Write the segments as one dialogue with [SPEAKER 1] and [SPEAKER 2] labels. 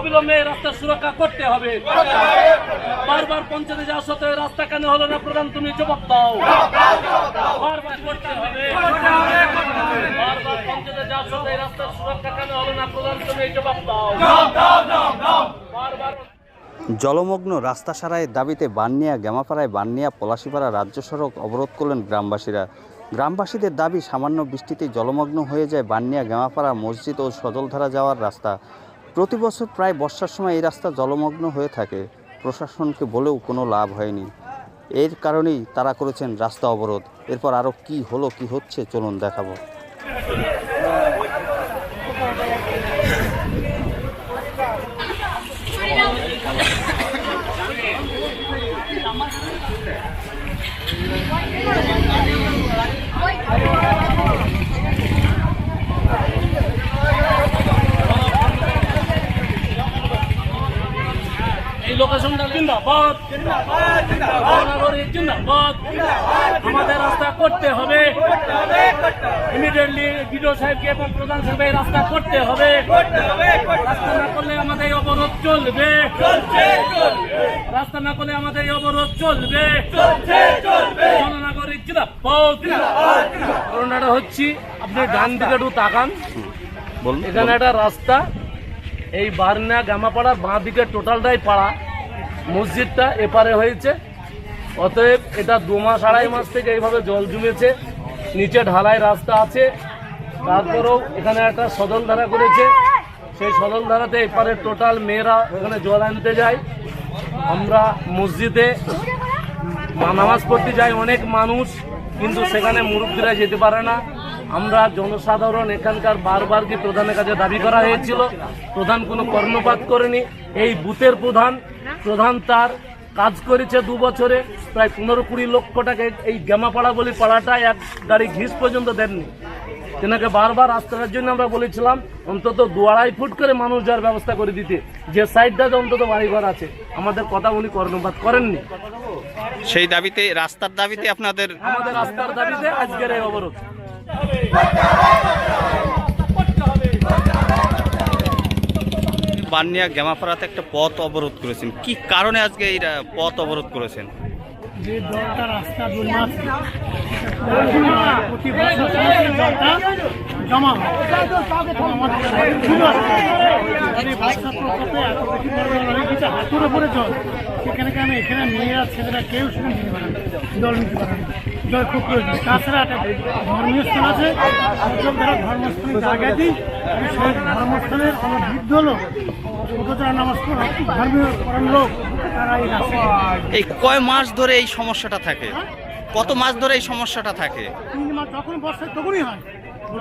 [SPEAKER 1] অবিলম্বে এই রাস্তার সুরক্ষা করতে হবে। বারবার পঞ্চায়েতে যাওয়া সত্ত্বেও রাস্তা কেন হলো না প্রধান তুমি জবাব দাও।
[SPEAKER 2] জলমগ্ন রাস্তা সারাইয়ের দাবিতে বান্নিয়া, গ্যামাপাড়ায় বান্নিয়া, পলাশিপাড়া রাজ্য সড়ক অবরোধ করলেন গ্রামবাসীরা। গ্রামবাসীদের দাবি, সামান্য বৃষ্টিতে জলমগ্ন হয়ে যায় বান্নিয়া, গ্যামাপাড়া, মসজিদ ও সজলধারা যাওয়ার রাস্তা। প্রতি বছর প্রায় বর্ষার সময় এই রাস্তা জলমগ্ন হয়ে থাকে। প্রশাসনকে বলেও কোনো লাভ হয়নি। এর কারণেই তারা করেছেন রাস্তা অবরোধ। এরপর আরও কি হলো, কি হচ্ছে, চলুন দেখাবো।
[SPEAKER 1] জিন্দাবাদ। জিন্দাবাদ। আমাদের রাস্তা করতে হবে। ইমিডিয়েটলি বিডিও সাহেবকে এবং প্রধান সাহেব রাস্তা করতে হবে। রাস্তা না করলে আমাদের অবরোধ চলবে। রাস্তা না করলে আমাদের অবরোধ চলবে। জিন্দাবাদ। করোনাটা হচ্ছে আপনি ডান দিকে একটু তাকান। এখানে একটা রাস্তা এই বারনা গামাপাড়ার বাঁ দিকে টোটালটাই পাড়া। মসজিদটা এপারে হয়েছে। অতএব এটা দু মাস আড়াই মাস থেকে এইভাবে জল জমেছে। নিচে ঢালাই রাস্তা আছে। তারপরেও এখানে একটা সদল ধারা করেছে। সেই সদল ধারাতে এপারে টোটাল মেয়েরা এখানে জল আনতে যায়। আমরা মসজিদে নামাজ পড়তে যাই অনেক মানুষ, কিন্তু সেখানে মুরব্বীরা যেতে পারে না। আমরা জনসাধারণ এখানকার বারবার কি প্রধানের কাছে দাবি করা হয়েছিল। প্রধান কোনো কর্ণপাত করেনি। এই বুথের প্রধান প্রধান তার কাজ করেছে দু বছরে প্রায় পনেরো কুড়ি লক্ষ টাকা এই গেমাপাড়া বলি পাড়াটা এক গাড়ি ঘিস পর্যন্ত দেননি। তেনাকে বারবার রাস্তাটার জন্য আমরা বলেছিলাম অন্তত দু আড়াই ফুট করে মানুষ যাওয়ার ব্যবস্থা করে দিতে। যে সাইডটাতে অন্তত বাড়িঘর আছে আমাদের কথা উনি কর্ণপাত করেননি।
[SPEAKER 2] সেই দাবিতে রাস্তার দাবিতে আপনাদের
[SPEAKER 1] আমাদের রাস্তার দাবিতে আজকের এই অবরোধ।
[SPEAKER 2] বান্নিয়া গ্যামাপাড়াতে একটা পথ অবরোধ করেছেন। কি কারণে আজকে এই পথ অবরোধ করেছেন?
[SPEAKER 3] এখানে মেয়েরা, ছেলেরা কেউ সেখানে নিতে পারে না জল নিতে পারে না। জল খুব প্রয়োজন। তাছাড়া একটা ধর্মীয় স্থান আছে সব যারা ধর্মস্থানের জায়গা দিই সেই ধর্মস্থানের আমার বৃদ্ধ লোক ছোট যারা নামাজ পড়ে ধর্মীয় লোক তারা এই
[SPEAKER 2] এই কয় মাস ধরে এই সমস্যাটা থাকে? কত মাস ধরে এই সমস্যাটা থাকে?
[SPEAKER 3] তিন মাস যখন বর্ষা তখনই হয়।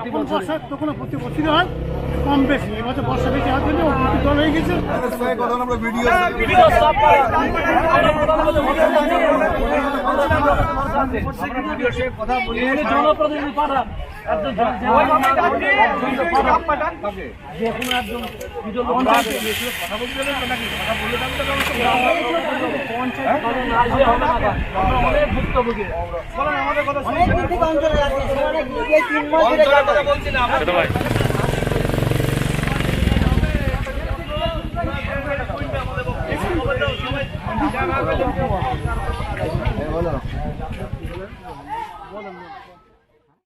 [SPEAKER 3] যখন বর্ষা তখন প্রতি বছরই হয়। কম বেশি এবছর বর্ষা বেশি হওয়ার জন্য জল হয়ে গেছে।
[SPEAKER 1] জনপ্রতিনিধি পাঠান। যে কোনো একজন ভিডিও লোক পাঠান। পঞ্চায়েত ভবন না আসলে হবে না বা। আমরা অনেক ভুক্তভোগী